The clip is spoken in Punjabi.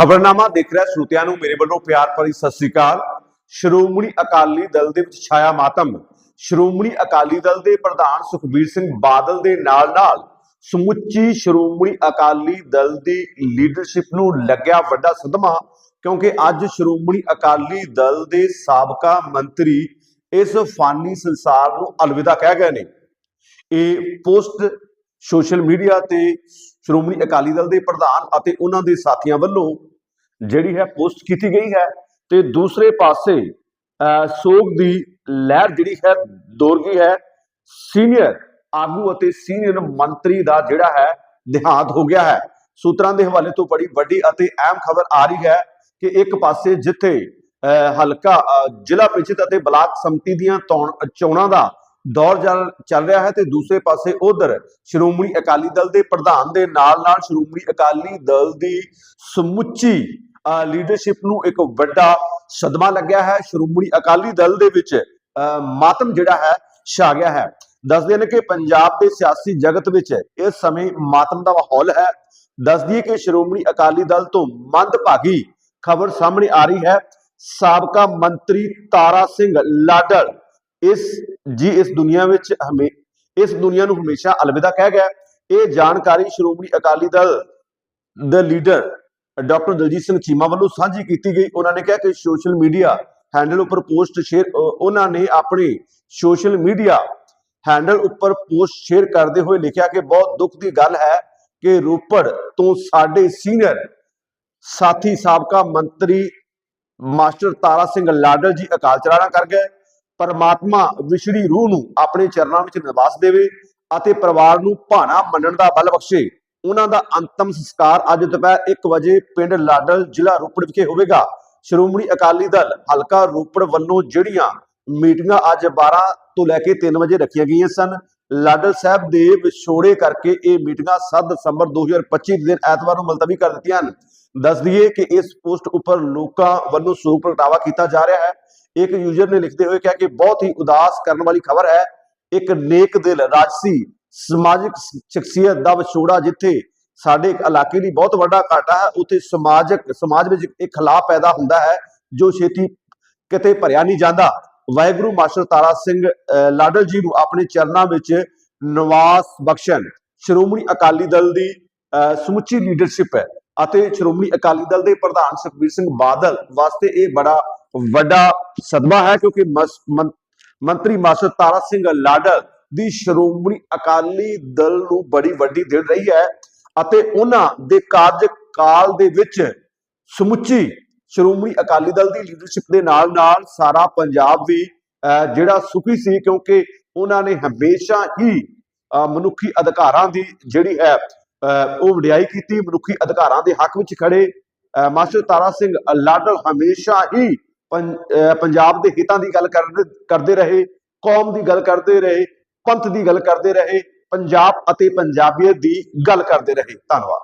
ਖਬਰਨਾਮਾ ਦੇਖ ਰਿਹਾ ਸਰੋਤਿਆਂ ਨੂੰ। ਮੇਰੇ ਵੱਲੋਂ ਪਿਆਰ ਭਰੀ ਸਤਿ ਸ੍ਰੀ ਅਕਾਲ। ਸ਼੍ਰੋਮਣੀ ਅਕਾਲੀ ਦਲ ਦੇ ਵਿੱਚ ਛਾਇਆ ਮਾਤਮ। ਸ਼੍ਰੋਮਣੀ ਅਕਾਲੀ ਦਲ ਦੇ ਪ੍ਰਧਾਨ ਸੁਖਬੀਰ ਸਿੰਘ ਬਾਦਲ ਦੇ ਨਾਲ-ਨਾਲ ਸਮੁੱਚੀ ਸ਼੍ਰੋਮਣੀ ਅਕਾਲੀ ਦਲ ਦੀ ਲੀਡਰਸ਼ਿਪ ਨੂੰ ਲੱਗਿਆ ਵੱਡਾ ਸਦਮਾ, ਕਿਉਂਕਿ ਅੱਜ ਸ਼੍ਰੋਮਣੀ ਅਕਾਲੀ ਦਲ ਦੇ ਸਾਬਕਾ ਮੰਤਰੀ ਇਸ ਫਾਨੀ ਸੰਸਾਰ ਨੂੰ ਅਲਵਿਦਾ ਕਹਿ ਗਏ ਨੇ। ਇਹ ਪੋਸਟ ਸੋਸ਼ਲ ਮੀਡੀਆ ਤੇ ਸ਼੍ਰੋਮਣੀ ਅਕਾਲੀ ਦਲ ਦੇ ਪ੍ਰਧਾਨ ਅਤੇ ਉਹਨਾਂ ਦੇ ਸਾਥੀਆਂ ਵੱਲੋਂ ਜਿਹੜੀ ਹੈ ਪੋਸਟ ਕੀਤੀ ਗਈ ਹੈ ਤੇ ਦੂਸਰੇ ਪਾਸੇ ਸੋਗ ਦੀ ਲਹਿਰ ਜਿਹੜੀ ਹੈ ਦੌੜ ਗਈ ਹੈ ਸੀਨੀਅਰ ਆਗੂ ਅਤੇ ਸੀਨੀਅਰ ਮੰਤਰੀ ਦਾ ਜਿਹੜਾ ਹੈ ਦੇਹਾਂਤ ਹੋ ਗਿਆ ਹੈ। ਸੂਤਰਾਂ ਦੇ ਹਵਾਲੇ ਤੋਂ ਬੜੀ ਵੱਡੀ ਅਤੇ ਅਹਿਮ ਖਬਰ ਆ ਰਹੀ ਹੈ ਕਿ ਇੱਕ ਪਾਸੇ ਜਿੱਥੇ ਅਹ, ਹਲਕਾ ਜ਼ਿਲ੍ਹਾ ਪ੍ਰੀਸ਼ਦ ਅਤੇ ਬਲਾਕ ਸੰਮਤੀ ਦੀਆਂ ਚੋਣਾਂ ਦਾ ਦੌਰ ਚੱਲ ਰਿਹਾ ਹੈ ਤੇ ਦੂਸਰੇ ਪਾਸੇ ਉਧਰ ਸ਼੍ਰੋਮਣੀ ਅਕਾਲੀ ਦਲ ਦੇ ਪ੍ਰਧਾਨ ਦੇ ਨਾਲ ਨਾਲ ਸ਼੍ਰੋਮਣੀ ਅਕਾਲੀ ਦਲ ਦੀ ਸਮੁੱਚੀ ਲੀਡਰਸ਼ਿਪ ਨੂੰ ਇੱਕ ਵੱਡਾ ਸਦਮਾ ਲੱਗਿਆ ਹੈ। ਸ਼੍ਰੋਮਣੀ ਅਕਾਲੀ ਦਲ ਦੇ ਵਿੱਚ ਮਾਤਮ ਜਿਹੜਾ ਹੈ, ਛਾ ਗਿਆ ਹੈ। ਦੱਸਦੇ ਨੇ ਕਿ ਪੰਜਾਬ ਦੇ ਸਿਆਸੀ ਜਗਤ ਵਿੱਚ ਇਸ ਸਮੇਂ ਮਾਤਮ ਦਾ ਮਾਹੌਲ ਹੈ। ਦੱਸ ਦਈਏ ਕਿ ਸ਼੍ਰੋਮਣੀ ਅਕਾਲੀ ਦਲ ਤੋਂ ਮੰਦਭਾਗੀ ਖਬਰ ਸਾਹਮਣੇ ਆ ਰਹੀ ਹੈ। ਸਾਬਕਾ ਮੰਤਰੀ ਤਾਰਾ ਸਿੰਘ ਲਾਡਲ ਇਸ, ਜੀ, ਇਸ ਦੁਨੀਆ ਵਿੱਚ ਹਮੇ, ਇਸ ਦੁਨੀਆ ਨੂੰ ਹਮੇਸ਼ਾ ਅਲਵਿਦਾ ਕਹਿ ਗਿਆ ਇਹ ਜਾਣਕਾਰੀ ਸ਼੍ਰੋਮਣੀ ਅਕਾਲੀ ਦਲ ਦੇ ਲੀਡਰ ਡਾਕਟਰ ਦਲਜੀਤ ਸਿੰਘ ਚੀਮਾ ਵੱਲੋਂ ਸਾਂਝੀ ਕੀਤੀ ਗਈ। ਉਹਨਾਂ ਨੇ ਕਿਹਾ ਕਿ ਸੋਸ਼ਲ ਮੀਡੀਆ ਹੈਂਡਲ ਉੱਪਰ ਪੋਸਟ ਸ਼ੇਅਰ ਉਹਨਾਂ ਨੇ ਆਪਣੇ ਸੋਸ਼ਲ ਮੀਡੀਆ ਹੈਂਡਲ ਉੱਪਰ ਪੋਸਟ ਸ਼ੇਅਰ ਕਰਦੇ ਹੋਏ ਲਿਖਿਆ ਕਿ ਬਹੁਤ ਦੁੱਖ ਦੀ ਗੱਲ ਹੈ ਕਿ ਰੋਪੜ ਤੋਂ ਸਾਡੇ ਸੀਨੀਅਰ ਸਾਥੀ ਸਾਬਕਾ ਮੰਤਰੀ ਮਾਸਟਰ ਤਾਰਾ ਸਿੰਘ ਲਾਡਲ ਜੀ ਅਕਾਲ ਚਲਾਣਾ ਕਰ ਗਏ। ਪਰਮਾਤਮਾ ਵਿਛੜੀ ਰੂਹ ਨੂੰ ਆਪਣੇ ਚਰਨਾਂ ਵਿੱਚ ਨਿਵਾਸ ਦੇਵੇ ਅਤੇ ਪਰਿਵਾਰ ਨੂੰ ਭਾਣਾ ਮੰਨਣ ਦਾ ਬਲ ਬਖਸ਼ੇ। ਉਹਨਾਂ ਦਾ ਅੰਤਮ ਸੰਸਕਾਰ ਅੱਜ ਦੁਪਹਿਰ 1 ਵਜੇ ਪਿੰਡ ਲਾਡਲ ਜ਼ਿਲ੍ਹਾ ਰੋਪੜ ਵਿਖੇ ਹੋਵੇਗਾ। ਸ਼੍ਰੋਮਣੀ ਅਕਾਲੀ ਦਲ ਹਲਕਾ ਰੋਪੜ ਵੱਲੋਂ ਜਿਹੜੀਆਂ ਮੀਟਿੰਗਾਂ ਅੱਜ 12 ਤੋਂ ਲੈ ਕੇ 3 ਵਜੇ ਰੱਖੀਆਂ ਗਈਆਂ ਸਨ, ਲਾਡਲ ਸਾਹਿਬ ਦੇ ਵਿਛੋੜੇ ਕਰਕੇ ਇਹ ਮੀਟਿੰਗਾਂ 7 ਦਸੰਬਰ 2025 ਦੇ ਦਿਨ ਐਤਵਾਰ ਨੂੰ ਮੁਲਤਵੀ ਕਰ ਦਿੱਤੀਆਂ ਹਨ। ਦੱਸ ਦਈਏ ਕਿ ਇਸ ਪੋਸਟ ਉੱਪਰ ਲੋਕਾਂ ਵੱਲੋਂ ਸੋਗ ਪ੍ਰਗਟਾਵਾ ਕੀਤਾ ਜਾ ਰਿਹਾ ਹੈ। ਇੱਕ ਯੂਜ਼ਰ ਨੇ ਲਿਖਦੇ ਹੋਏ ਕਿਹਾ ਕਿ ਬਹੁਤ ਹੀ ਉਦਾਸ ਕਰਨ ਵਾਲੀ ਖਬਰ ਹੈ। ਇੱਕ ਨੇਕ ਦਿਲ ਰਾਜਸੀ ਸਮਾਜਿਕ ਸ਼ਖਸੀਅਤ ਦਾ ਵਿਛੋੜਾ ਜਿੱਥੇ ਸਾਡੇ ਇਲਾਕੇ ਲਈ ਬਹੁਤ ਵੱਡਾ ਘਾਟਾ ਹੈ ਉੱਥੇ ਸਮਾਜਿਕ ਸਮਾਜ ਵਿੱਚ ਇੱਕ ਖਲਾਅ ਪੈਦਾ ਹੁੰਦਾ ਹੈ ਜੋ ਛੇਤੀ ਕਿਤੇ ਭਰਿਆ ਨਹੀਂ ਜਾਂਦਾ। ਵਾਹਿਗੁਰੂ ਮਾਸਟਰ ਤਾਰਾ ਸਿੰਘ ਲਾਡਲ ਜੀ ਨੂੰ ਆਪਣੇ ਚਰਨਾਂ ਵਿੱਚ ਨਿਵਾਸ ਬਖਸ਼ਣ। ਸ਼੍ਰੋਮਣੀ ਅਕਾਲੀ ਦਲ ਦੀ ਅਹ, ਸਮੁੱਚੀ ਲੀਡਰਸ਼ਿਪ ਹੈ ਅਤੇ ਸ਼੍ਰੋਮਣੀ ਅਕਾਲੀ ਦਲ ਦੇ ਪ੍ਰਧਾਨ ਸੁਖਬੀਰ ਸਿੰਘ ਬਾਦਲ ਵਾਸਤੇ ਇਹ ਬੜਾ ਵੱਡਾ ਸਦਮਾ ਹੈ ਕਿਉਂਕਿ ਮੰਤਰੀ ਮਾਸਟਰ ਤਾਰਾ ਸਿੰਘ ਲਾਡਲ ਦੀ ਸ਼੍ਰੋਮਣੀ ਅਕਾਲੀ ਦਲ ਨੂੰ ਬੜੀ ਵੱਡੀ ਦਿਲ ਰਹੀ ਹੈ ਅਤੇ ਉਹਨਾਂ ਦੇ ਕਾਰਜਕਾਲ ਦੇ ਵਿੱਚ ਸਮੁੱਚੀ ਸ਼੍ਰੋਮਣੀ ਅਕਾਲੀ ਦਲ ਦੀ ਲੀਡਰਸ਼ਿਪ ਦੇ ਨਾਲ ਨਾਲ ਸਾਰਾ ਪੰਜਾਬ ਵੀ ਜਿਹੜਾ ਸੁਖੀ ਸੀ ਕਿਉਂਕਿ ਉਹਨਾਂ ਨੇ ਹਮੇਸ਼ਾ ਹੀ ਮਨੁੱਖੀ ਅਧਿਕਾਰਾਂ ਦੀ ਜਿਹੜੀ ਹੈ ਅਹ, ਉਹ ਵਡਿਆਈ ਕੀਤੀ ਮਨੁੱਖੀ ਅਧਿਕਾਰਾਂ ਦੇ ਹੱਕ ਵਿੱਚ ਖੜੇ। ਅਹ, ਮਾਸਟਰ ਤਾਰਾ ਸਿੰਘ ਲਾਡਲ ਹਮੇਸ਼ਾ ਹੀ ਪੰ- ਅਹ, ਪੰਜਾਬ ਦੇ ਹਿੱਤਾਂ ਦੀ ਗੱਲ ਕਰਦੇ ਰਹੇ ਕੌਮ ਦੀ ਗੱਲ ਕਰਦੇ ਰਹੇ। ਪੰਥ ਦੀ ਗੱਲ ਕਰਦੇ ਰਹੇ ਪੰਜਾਬ ਅਤੇ ਪੰਜਾਬੀਅਤ ਦੀ ਗੱਲ ਕਰਦੇ ਰਹੇ। ਧੰਨਵਾਦ।